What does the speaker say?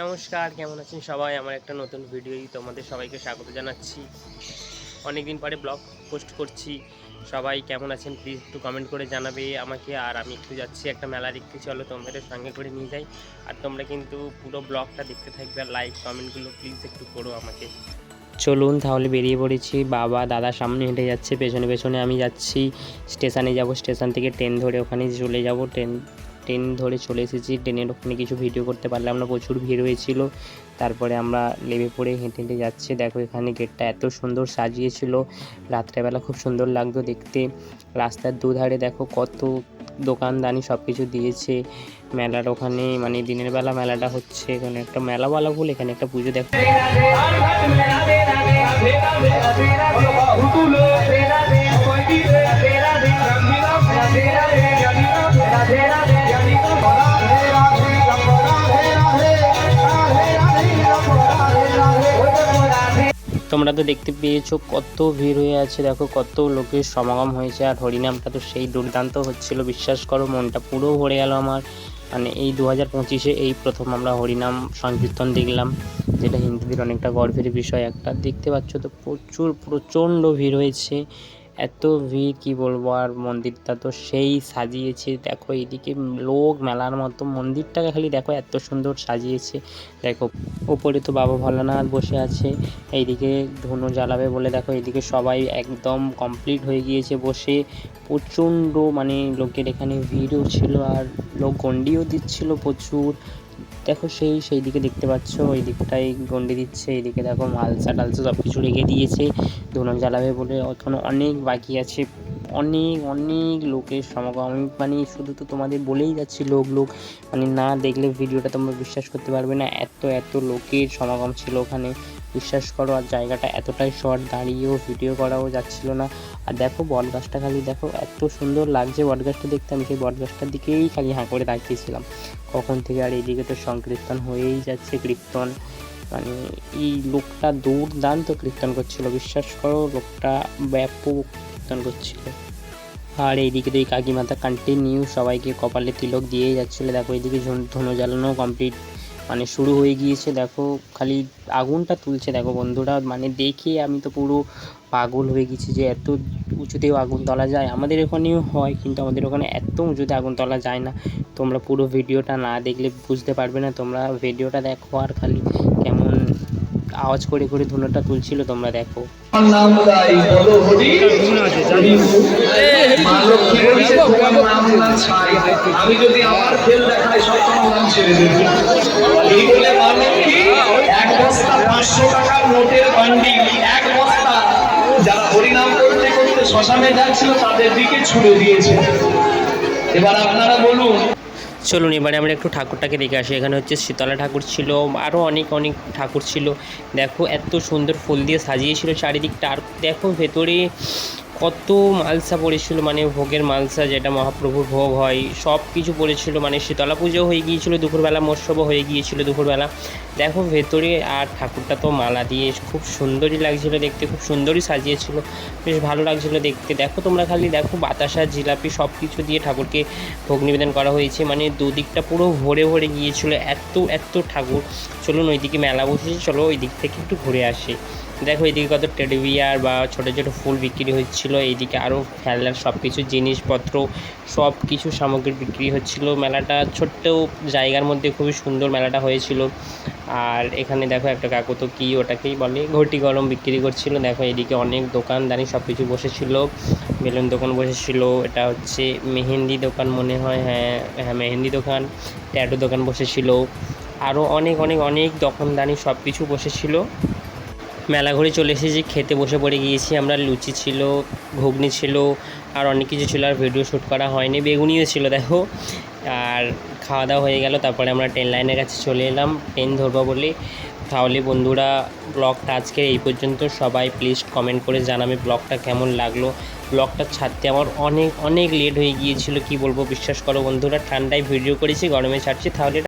নমস্কার, কেমন আছেন সবাই? আমার একটা নতুন ভিডিওই তোমাদের সবাইকে স্বাগত জানাচ্ছি। অনেক দিন পরে ব্লগ পোস্ট করছি। সবাই কেমন আছেন প্লিজ একটু কমেন্ট করে জানাবে আমাকে। আর আমি একটু যাচ্ছি একটা মেলা দেখতে। চলো তোমাদের সঙ্গে করে নিয়ে যাই। আর তোমরা কিন্তু পুরো ব্লগটা দেখতে থাকবে আর লাইক কমেন্টগুলো প্লিজ একটু করো আমাকে। চলুন তাহলে বেরিয়ে পড়েছি। বাবা, দাদা সামনে হেঁটে যাচ্ছে। পেছনে পেছনে আমি যাচ্ছি। স্টেশনে যাব। স্টেশন থেকে ট্রেন ধরে ওখানে চলে যাব। ট্রেন ট্রেন ধরে চলে এসেছি ট্রেনের ওখানে কিছু ভিডিও করতে পারলাম না প্রচুর ভিড় হয়েছিল তারপরে আমরা নেমে পড়ে হেঁটে হেঁটে যাচ্ছি দেখো এখানে গেটটা এত সুন্দর সাজিয়েছিল রাত্রেবেলা খুব সুন্দর লাগতো দেখতে রাস্তার দুধারে দেখো কত দোকানদানি সব কিছু দিয়েছে মেলার ওখানে মানে দিনের বেলা মেলাটা হচ্ছে এখানে একটা মেলা বলা বলে এখানে একটা পুজো দেখো তোমরা তো দেখতে পেয়েছ কত ভিড় হয়ে আছে, দেখো কত লোকের সমাগম হয়েছে, আর হরিনামটা তো সেই দুর্দান্ত হচ্ছিল, বিশ্বাস করো মনটা পুরো ভরে গেল আমার। মানে এই দু হাজার পঁচিশে এই প্রথম আমরা হরিনাম সংকীর্তন দেখলাম, যেটা হিন্দুদের অনেকটা গর্বের বিষয় একটা। দেখতে পাচ্ছ তো প্রচুর, প্রচণ্ড ভিড় হয়েছে। এত ভিড়, কি বলব? আর মন্দিরটা তো সেই সাজিয়েছে। দেখো, এদিকে লোক মেলার মতো মন্দিরটাকে খালি দেখো, এত সুন্দর সাজিয়েছে। দেখো, ওপরে তো বাবা ভোলানাথ বসে আছে। এইদিকে ধনু জ্বালাবে বলে দেখো, এইদিকে সবাই একদম কমপ্লিট হয়ে গিয়েছে বসে। প্রচণ্ড মানে লোকের এখানে ভিড়ও ছিল আর লোক গন্ডিও দিচ্ছিল প্রচুর। দেখো সেই সেই দিকে দেখতে পাচ্ছ, ওই দিকটাই গন্ডি দিচ্ছে এইদিকে দেখো মালসা টালসা সব কিছু রেখে দিয়েছে, ধুনো জ্বালাবে বলে এখনও অনেক বাকি আছে। অনেক অনেক লোকের সমাগম। মানে শুধু তো তোমাদের বলেই যাচ্ছি লোক লোক। মানে না দেখলে ভিডিওটা তোমরা বিশ্বাস করতে পারবে না, এত এত লোকের সমাগম ছিল ওখানে। বিশ্বাস করো, আর জায়গাটা এতটাই শর্ট দাঁড়িয়েও ভিডিও করাও যাচ্ছিল না। আর দেখো বট গাছটা খালি, দেখো এত সুন্দর লাগছে বট গাছটা দেখতে। আমি সেই বট গাছটার দিকেই খালি হাঁ করে তাকিয়েছিলাম। কখন থেকে আর এইদিকে তো সংকীর্তন হয়েই যাচ্ছে কীর্তন। মানে এই লোকটা দুর্দান্ত কীর্তন করছিল, বিশ্বাস করো, লোকটা ব্যাপক কীর্তন করছিল। আর এইদিকে তো এই কাকিমাতা কন্টিনিউ সবাইকে কপালে তিলক দিয়েই যাচ্ছিল। দেখো এইদিকে ধুনো জ্বালানো কমপ্লিট মানে শুরু হয়ে গিয়েছে। দেখো খালি আগুনটা তুলছে। দেখো বন্ধুরা মানে দেখে আমি তো পুরো পাগল হয়ে গেছি যে এত উঁচুতেও আগুন তোলা যায়। আমাদের এখানেও হয়, কিন্তু আমাদের ওখানে এত উঁচুতে আগুন তোলা যায় না। তোমরা পুরো ভিডিওটা না দেখলে বুঝতে পারবে না। তোমরা ভিডিওটা দেখো আর খালি কেমন আওয়াজ করে করে ধুনোটা তুলছিল, তোমরা দেখো। নাম এক বস্তা পাঁচশো এক বস্তা। যারা হরিনাম করতে করতে শ্মশানে যাচ্ছিল, তাদের দিকে ছুড়ে দিয়েছে। এবার আপনারা বলুন চলুন, এবারে আমরা একটু ঠাকুরটাকে দেখে আসি। এখানে হচ্ছে শীতলা ঠাকুর ছিল আরও অনেক অনেক ঠাকুর ছিল। দেখো, এত সুন্দর ফুল দিয়ে সাজিয়েছিল চারিদিকটা। আর দেখো, ভেতরে কত মালসা পড়েছিল মানে ভোগের মালসা যেটা মহাপ্রভুর ভোগ হয় সব কিছু পড়েছিল মানে শীতলা পুজো হয়ে গিয়েছিল, দুপুরবেলা মৎস্যব হয়ে গিয়েছিল দুপুরবেলা। দেখো ভেতরে আর ঠাকুরটা তো মালা দিয়ে খুব সুন্দরই লাগছিল দেখতে, খুব সুন্দরই সাজিয়েছিল, বেশ ভালো লাগছিল দেখতে। দেখো তোমরা খালি দেখো বাতাসা, জিলাপি সব কিছু দিয়ে ঠাকুরকে ভোগ নিবেদন করা হয়েছে মানে দুদিকটা পুরো ভরে ভরে গিয়েছিল, এত এত ঠাকুর। চলুন ওইদিকে মেলা বসেছে, চলো ওই দিক থেকে একটু ঘুরে আসি। দেখো এইদিকে কত টেডি বিয়ার বা ছোটো ছোটো ফুল বিক্রি হচ্ছিল। এইদিকে আরও খেলনার সব কিছু জিনিসপত্র সব কিছু সামগ্রী বিক্রি হচ্ছিল। মেলাটা ছোট্ট জায়গার মধ্যে খুবই সুন্দর মেলাটা হয়েছিল। আর এখানে দেখো, একটা কাকু তো কী ওটাকেই বলে, ঘটি গরম বিক্রি করছিল। দেখো, এদিকে অনেক দোকানদানি সব কিছু বসেছিল। বেলুন দোকান বসেছিল, এটা হচ্ছে মেহেন্দি দোকান মনে হয় হ্যাঁ হ্যাঁ মেহেন্দি দোকান, ট্যাটু দোকান বসেছিল। আরও অনেক অনেক অনেক দোকানদানি সব কিছু বসেছিল। মেলা ঘুরে চলে এসেছি, খেতে বসে পড়ে গিয়েছি আমরা, লুচি ছিল, ঘুগনি ছিল, আর অনেক কিছু ছিল, আর ভিডিও শ্যুট করা হয়নি, বেগুনিও ছিল, দেখো। আর খাওয়া দাওয়া হয়ে গেল, তারপরে আমরা ট্রেন লাইনের কাছে চলে এলাম ট্রেন ধরবো বলে। তাহলে বন্ধুরা ব্লগটা আজকে এই পর্যন্ত, সবাই প্লিজ কমেন্ট করে জানাবে ব্লগটা কেমন লাগল। ব্লগটা ছাড়তে আমার অনেক অনেক লেট হয়ে গিয়েছিল, কি বলব, বিশ্বাস করো বন্ধুরা, ঠান্ডায় ভিডিও করেছি, গরমে ছাড়ছি, তাহলে